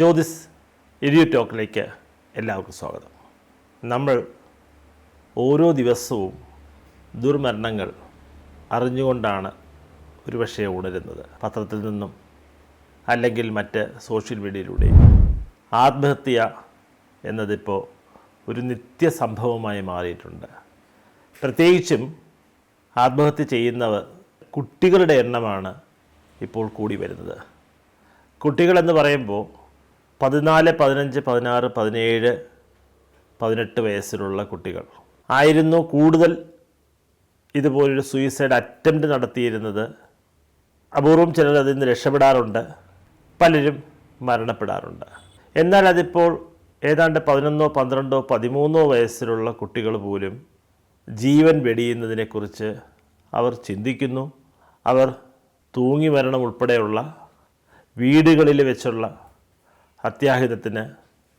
ജ്യോതിസ് എരിയു ടോക്കിലേക്ക് എല്ലാവർക്കും സ്വാഗതം. നമ്മൾ ഓരോ ദിവസവും ദുർമരണങ്ങൾ അറിഞ്ഞുകൊണ്ടാണ് ഒരുപക്ഷെ ഉണരുന്നത്. പത്രത്തിൽ നിന്നും അല്ലെങ്കിൽ മറ്റ് സോഷ്യൽ മീഡിയയിലൂടെയും. ആത്മഹത്യ എന്നതിപ്പോൾ ഒരു നിത്യസംഭവമായി മാറിയിട്ടുണ്ട്. പ്രത്യേകിച്ചും ആത്മഹത്യ ചെയ്യുന്നവർ കുട്ടികളുടെ എണ്ണമാണ് ഇപ്പോൾ കൂടി വരുന്നത്. കുട്ടികളെന്ന് പറയുമ്പോൾ പതിനാല് പതിനഞ്ച് പതിനാറ് പതിനേഴ് പതിനെട്ട് വയസ്സിലുള്ള കുട്ടികൾ. ആയിരുന്നു കൂടുതൽ ഇതുപോലൊരു സൂയിസൈഡ് അറ്റംപ്റ്റ് നടത്തിയിരുന്നത്. അപൂർവം ചിലർ അതിൽ നിന്ന് രക്ഷപ്പെടാറുണ്ട്. പലരും മരണപ്പെടാറുണ്ട്. എന്നാൽ അതിപ്പോൾ ഏതാണ്ട് പതിനൊന്നോ പന്ത്രണ്ടോ പതിമൂന്നോ വയസ്സിലുള്ള കുട്ടികൾ പോലും ജീവൻ വെടിയുന്നതിനെക്കുറിച്ച് അവർ ചിന്തിക്കുന്നു. അവർ തൂങ്ങി മരണം ഉൾപ്പെടെയുള്ള വീടുകളിൽ വെച്ചുള്ള അത്യാഹിതത്തിന്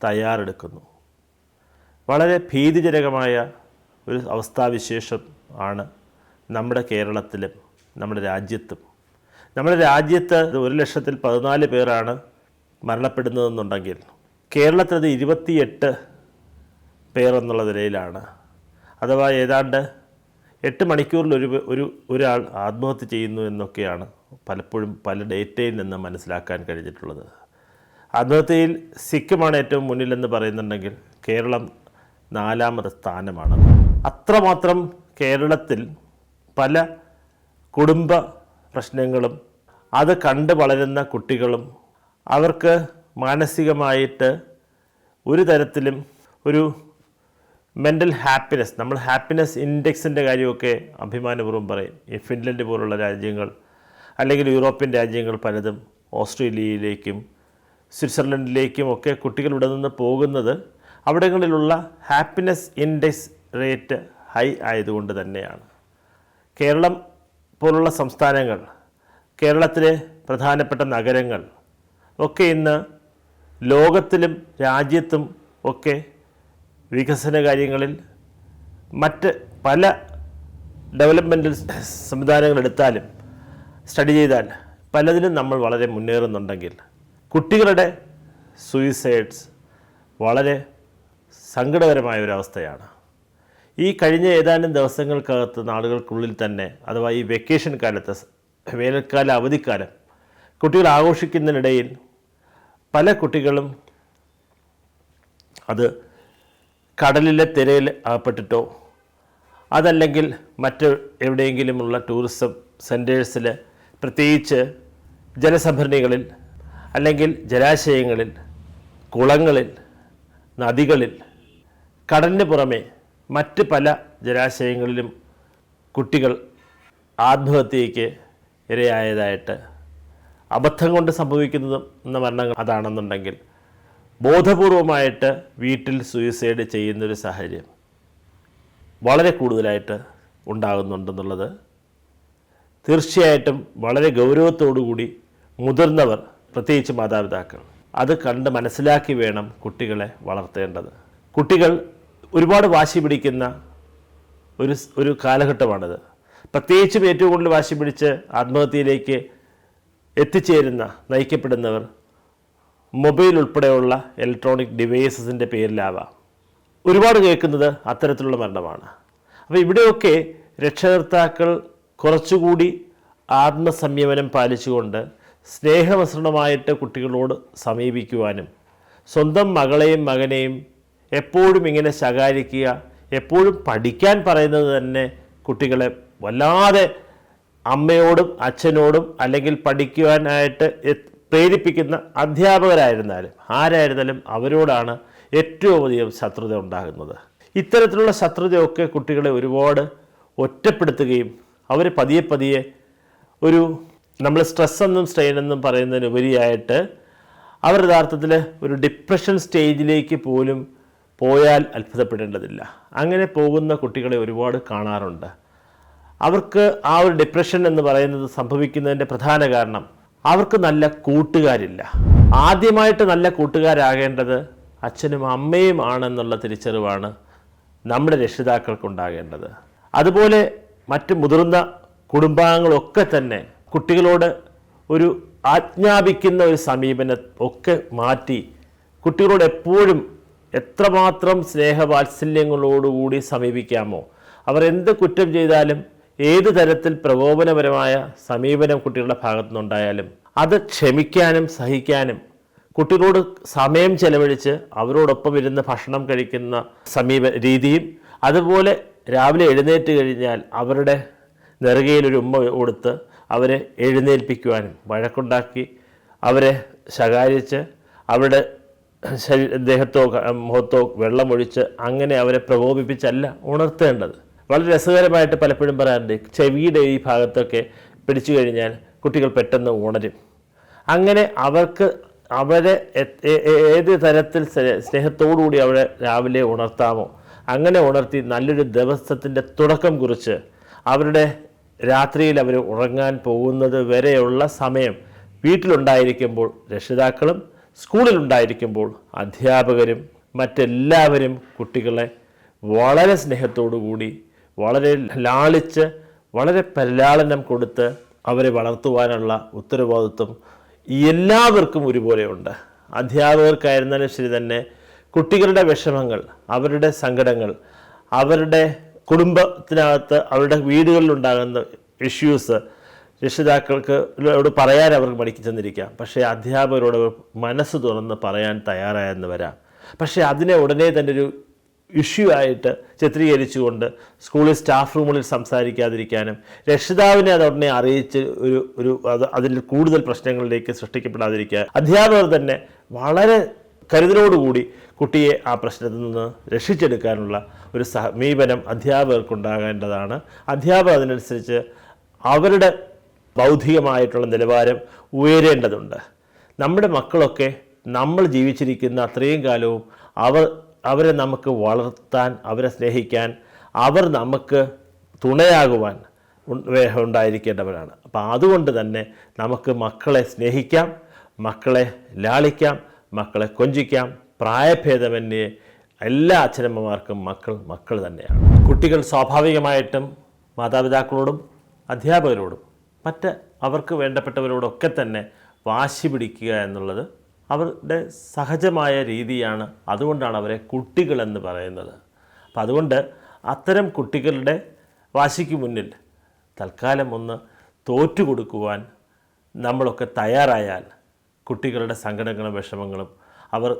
തയ്യാറെടുക്കുന്നു. വളരെ ഭീതിജനകമായ ഒരു അവസ്ഥാവിശേഷം ആണ് നമ്മുടെ കേരളത്തിലും നമ്മുടെ രാജ്യത്തും. നമ്മുടെ രാജ്യത്ത് ഒരു ലക്ഷത്തിൽ പതിനാല് പേരാണ് മരണപ്പെടുന്നതെന്നുണ്ടെങ്കിൽ കേരളത്തിൽ അത് ഇരുപത്തിയെട്ട് പേർ എന്നുള്ള നിലയിലാണ്. അഥവാ ഏതാണ്ട് എട്ട് മണിക്കൂറിൽ ഒരു ഒരു ഒരാൾ ആത്മഹത്യ ചെയ്യുന്നു എന്നൊക്കെയാണ് പലപ്പോഴും പല ഡേറ്റയിൽ നിന്ന് മനസ്സിലാക്കാൻ കഴിഞ്ഞിട്ടുള്ളത്. ആത്മഹത്യയിൽ സിക്കിമാണ് ഏറ്റവും മുന്നിലെന്ന് പറയുന്നുണ്ടെങ്കിൽ കേരളം നാലാമത് സ്ഥാനമാണ്. അത്രമാത്രം കേരളത്തിൽ പല കുടുംബ പ്രശ്നങ്ങളും അത് കണ്ട് വളരുന്ന കുട്ടികളും അവർക്ക് മാനസികമായിട്ട് ഒരു തരത്തിലും ഒരു മെന്റൽ ഹാപ്പിനെസ് നമ്മൾ ഹാപ്പിനെസ് ഇൻഡെക്സിന്റെ കാര്യമൊക്കെ അഭിമാനപൂർവം പറയും. ഈ ഫിൻലൻഡ് പോലുള്ള രാജ്യങ്ങൾ അല്ലെങ്കിൽ യൂറോപ്യൻ രാജ്യങ്ങൾ പലതും ഓസ്ട്രേലിയയിലേക്കും സ്വിറ്റ്സർലൻഡിലേക്കും ഒക്കെ കുട്ടികൾ ഇവിടെ നിന്ന് പോകുന്നത് അവിടങ്ങളിലുള്ള ഹാപ്പിനെസ് ഇൻഡെക്സ് റേറ്റ് ഹൈ ആയതുകൊണ്ട് തന്നെയാണ്. കേരളം പോലുള്ള സംസ്ഥാനങ്ങൾ കേരളത്തിലെ പ്രധാനപ്പെട്ട നഗരങ്ങൾ ഒക്കെ ഇന്ന് ലോകത്തിലും രാജ്യത്തും ഒക്കെ വികസന കാര്യങ്ങളിൽ മറ്റ് പല ഡെവലപ്മെന്റൽ സംവിധാനങ്ങൾ എടുത്താലും സ്റ്റഡി ചെയ്താൽ പലതിലും നമ്മൾ വളരെ മുന്നേറുന്നുണ്ടെങ്കിൽ കുട്ടികളുടെ സൂയിസൈഡ്സ് വളരെ സങ്കടകരമായ ഒരവസ്ഥയാണ് ഈ കഴിഞ്ഞ ഏതാനും ദിവസങ്ങൾക്കകത്ത് നാളുകൾക്കുള്ളിൽ തന്നെ അഥവാ ഈ വെക്കേഷൻ കാലത്ത് വേനൽക്കാല അവധിക്കാലം കുട്ടികൾ ആഘോഷിക്കുന്നതിനിടയിൽ പല കുട്ടികളും അത് കടലിലെ തിരയിൽ അകപ്പെട്ടിട്ടോ അതല്ലെങ്കിൽ മറ്റ് എവിടെയെങ്കിലുമുള്ള ടൂറിസം സെന്റേഴ്സിൽ പ്രത്യേകിച്ച് ജലസംഭരണികളിൽ അല്ലെങ്കിൽ ജലാശയങ്ങളിൽ കുളങ്ങളിൽ നദികളിൽ കടലിന് പുറമെ മറ്റ് പല ജലാശയങ്ങളിലും കുട്ടികൾ ആത്മഹത്യയ്ക്ക് ഇരയായതായിട്ട് അബദ്ധം കൊണ്ട് സംഭവിക്കുന്ന മരണങ്ങൾ അതാണെന്നുണ്ടെങ്കിൽ ബോധപൂർവമായിട്ട് വീട്ടിൽ സൂയിസൈഡ് ചെയ്യുന്നൊരു സാഹചര്യം വളരെ കൂടുതലായിട്ട് ഉണ്ടാകുന്നുണ്ടെന്നുള്ളത് തീർച്ചയായിട്ടും വളരെ ഗൗരവത്തോടുകൂടി മുതിർന്നവർ പ്രത്യേകിച്ച് മാതാപിതാക്കൾ. അത് കണ്ട് മനസ്സിലാക്കി വേണം കുട്ടികളെ വളർത്തേണ്ടത്. കുട്ടികൾ ഒരുപാട് വാശി പിടിക്കുന്ന ഒരു ഒരു കാലഘട്ടമാണിത്. പ്രത്യേകിച്ചും ഏറ്റവും കൂടുതൽ വാശി പിടിച്ച് ആത്മഹത്യയിലേക്ക് എത്തിച്ചേരുന്ന നയിക്കപ്പെടുന്നവർ മൊബൈൽ ഉൾപ്പെടെയുള്ള ഇലക്ട്രോണിക് ഡിവൈസസിന്റെ പേരിലാവാം. ഒരുപാട് കേൾക്കുന്നത് അത്തരത്തിലുള്ള മരണമാണ്. അപ്പോൾ ഇവിടെയൊക്കെ രക്ഷകർത്താക്കൾ കുറച്ചുകൂടി ആത്മസംയമനം പാലിച്ചുകൊണ്ട് സ്നേഹമസൃണമായിട്ട് കുട്ടികളോട് സമീപിക്കുവാനും സ്വന്തം മകളെയും മകനെയും എപ്പോഴും ഇങ്ങനെ ശകാരിക്കുക എപ്പോഴും പഠിക്കാൻ പറയുന്നത് തന്നെ കുട്ടികളെ വല്ലാതെ അമ്മയോടും അച്ഛനോടും അല്ലെങ്കിൽ പഠിക്കുവാനായിട്ട് പ്രേരിപ്പിക്കുന്ന അധ്യാപകരായിരുന്നാലും ആരായിരുന്നാലും അവരോടാണ് ഏറ്റവും അധികം ശത്രുത ഉണ്ടാകുന്നത്. ഇത്തരത്തിലുള്ള ശത്രുതയൊക്കെ കുട്ടികളെ ഒരുപാട് ഒറ്റപ്പെടുത്തുകയും അവർ പതിയെ പതിയെ ഒരു നമ്മൾ സ്ട്രെസ് എന്നും സ്ട്രെയിൻ എന്നും പറയുന്നതിനുപരിയായിട്ട് അവർ യഥാർത്ഥത്തിൽ ഒരു ഡിപ്രഷൻ സ്റ്റേജിലേക്ക് പോലും പോയാൽ അത്ഭുതപ്പെടേണ്ടതില്ല. അങ്ങനെ പോകുന്ന കുട്ടികളെ ഒരുപാട് കാണാറുണ്ട്. അവർക്ക് ആ ഒരു ഡിപ്രഷൻ എന്ന് പറയുന്നത് സംഭവിക്കുന്നതിന്റെ പ്രധാന കാരണം അവർക്ക് നല്ല കൂട്ടുകാരില്ല. ആദ്യമായിട്ട് നല്ല കൂട്ടുകാരാകേണ്ടത് അച്ഛനും അമ്മയും ആണെന്നുള്ള തിരിച്ചറിവാണ് നമ്മുടെ രക്ഷിതാക്കൾക്കുണ്ടാകേണ്ടത്. അതുപോലെ മറ്റ് മുതിർന്ന കുടുംബാംഗങ്ങളൊക്കെ തന്നെ കുട്ടികളോട് ഒരു ആജ്ഞാപിക്കുന്ന ഒരു സമീപനം ഒക്കെ മാറ്റി കുട്ടികളോട് എപ്പോഴും എത്രമാത്രം സ്നേഹവാത്സല്യങ്ങളോടുകൂടി സമീപിക്കാമോ? അവർ എന്ത് കുറ്റം ചെയ്താലും ഏത് തരത്തിൽ പ്രകോപനപരമായ സമീപനം കുട്ടികളുടെ ഭാഗത്തു നിന്നുണ്ടായാലും അത് ക്ഷമിക്കാനും സഹിക്കാനും കുട്ടികളോട് സമയം ചെലവഴിച്ച് അവരോടൊപ്പം ഇരുന്ന് ഭക്ഷണം കഴിക്കുന്ന സമീപ രീതിയും അതുപോലെ രാവിലെ എഴുന്നേറ്റ് കഴിഞ്ഞാൽ അവരുടെ നെറുകയിലൊരു ഉമ്മ കൊടുത്ത് അവരെ എഴുന്നേൽപ്പിക്കുവാനും വഴക്കുണ്ടാക്കി അവരെ ശകാരിച്ച് അവരുടെ ശരീ ദേഹത്തോ മുഖത്തോ വെള്ളമൊഴിച്ച് അങ്ങനെ അവരെ പ്രകോപിപ്പിച്ചല്ല ഉണർത്തേണ്ടത്. വളരെ രസകരമായിട്ട് പലപ്പോഴും പറയാറുണ്ട് ചെവിയുടെ ഈ ഭാഗത്തൊക്കെ പിടിച്ചു കഴിഞ്ഞാൽ കുട്ടികൾ പെട്ടെന്ന് ഉണരും. അങ്ങനെ അവർക്ക് അവരെ ഏത് തരത്തിൽ സ്നേ- സ്നേഹത്തോടുകൂടി അവരെ രാവിലെ ഉണർത്താമോ? അങ്ങനെ ഉണർത്തി നല്ലൊരു ദിവസത്തിന്റെ തുടക്കം കുറിച്ച് അവരുടെ രാത്രിയിൽ അവർ ഉറങ്ങാൻ പോകുന്നത് വരെയുള്ള സമയം വീട്ടിലുണ്ടായിരിക്കുമ്പോൾ രക്ഷിതാക്കളും സ്കൂളിലുണ്ടായിരിക്കുമ്പോൾ അധ്യാപകരും മറ്റെല്ലാവരും കുട്ടികളെ വളരെ കൂടി വളരെ ലാളിച്ച് വളരെ പരിലാളനം കൊടുത്ത് അവരെ വളർത്തുവാനുള്ള ഉത്തരവാദിത്വം എല്ലാവർക്കും ഒരുപോലെയുണ്ട്. അധ്യാപകർക്കായിരുന്നാലും ശരി തന്നെ കുട്ടികളുടെ വിഷമങ്ങൾ അവരുടെ സങ്കടങ്ങൾ അവരുടെ കുടുംബത്തിനകത്ത് അവരുടെ വീടുകളിലുണ്ടാകുന്ന ഇഷ്യൂസ് രക്ഷിതാക്കൾക്ക് അവരോട് പറയാൻ അവർക്ക് മടിക്ക് ചെന്നിരിക്കാം. പക്ഷേ അധ്യാപകരോട് അവർ മനസ്സ് തുറന്ന് പറയാൻ തയ്യാറായെന്ന് വരാം പക്ഷേ അതിനെ ഉടനെ തന്നെ ഒരു ഇഷ്യൂ ആയിട്ട് ചിത്രീകരിച്ചുകൊണ്ട് സ്കൂളിൽ സ്റ്റാഫ് റൂമുകളിൽ സംസാരിക്കാതിരിക്കാനും രക്ഷിതാവിനെ അത് ഉടനെ അറിയിച്ച് ഒരു ഒരു അത് അതിൽ കൂടുതൽ പ്രശ്നങ്ങളിലേക്ക് സൃഷ്ടിക്കപ്പെടാതിരിക്കുക അധ്യാപകർ തന്നെ വളരെ കരുതലോടുകൂടി കുട്ടിയെ ആ പ്രശ്നത്തിൽ നിന്ന് രക്ഷിച്ചെടുക്കാനുള്ള ഒരു സമീപനം അധ്യാപകർക്കുണ്ടാകേണ്ടതാണ്. അധ്യാപകർ അതിനനുസരിച്ച് അവരുടെ ബൗദ്ധികമായിട്ടുള്ള നിലവാരം ഉയരേണ്ടതുണ്ട്. നമ്മുടെ മക്കളൊക്കെ നമ്മൾ ജീവിച്ചിരിക്കുന്ന അത്രയും കാലവും അവർ അവരെ നമുക്ക് വളർത്താൻ അവരെ സ്നേഹിക്കാൻ അവർ നമുക്ക് തുണയാകുവാൻ ഉണ്ടായിരിക്കേണ്ടവരാണ്. അപ്പോൾ അതുകൊണ്ട് തന്നെ നമുക്ക് മക്കളെ സ്നേഹിക്കാം മക്കളെ ലാളിക്കാം മക്കളെ കൊഞ്ചിക്കാം. പ്രായഭേദമന്യേ എല്ലാ അച്ഛനമ്മമാർക്കും മക്കൾ മക്കൾ തന്നെയാണ്. കുട്ടികൾ സ്വാഭാവികമായിട്ടും മാതാപിതാക്കളോടും അധ്യാപകരോടും മറ്റ് അവർക്ക് വേണ്ടപ്പെട്ടവരോടൊക്കെ തന്നെ വാശി പിടിക്കുക എന്നുള്ളത് അവരുടെ സഹജമായ രീതിയാണ്. അതുകൊണ്ടാണ് അവരെ കുട്ടികളെന്ന് പറയുന്നത്. അപ്പം അതുകൊണ്ട് അത്തരം കുട്ടികളുടെ വാശിക്ക് മുന്നിൽ തൽക്കാലം ഒന്ന് തോറ്റു കൊടുക്കുവാൻ നമ്മളൊക്കെ തയ്യാറായാൽ കുട്ടികളുടെ സങ്കടങ്ങളും വിഷമങ്ങളും അവർ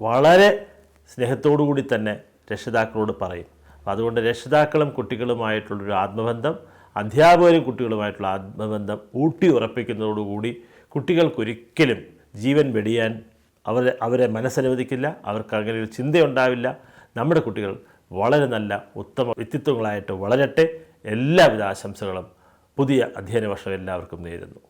വളരെ സ്നേഹത്തോടു കൂടി തന്നെ രക്ഷിതാക്കളോട് പറയും. അതുകൊണ്ട് രക്ഷിതാക്കളും കുട്ടികളുമായിട്ടുള്ളൊരു ആത്മബന്ധം അധ്യാപകരും കുട്ടികളുമായിട്ടുള്ള ആത്മബന്ധം ഊട്ടി ഉറപ്പിക്കുന്നതോടുകൂടി കുട്ടികൾക്കൊരിക്കലും ജീവൻ വെടിയാൻ അവരെ അവരെ മനസ്സനുവദിക്കില്ല അവർക്ക് അങ്ങനെ ഒരു ചിന്തയുണ്ടാവില്ല. നമ്മുടെ കുട്ടികൾ വളരെ നല്ല ഉത്തമ വ്യക്തിത്വങ്ങളായിട്ട് വളരട്ടെ. എല്ലാവിധ ആശംസകളും പുതിയ അധ്യയന വർഷം എല്ലാവർക്കും നേരുന്നു.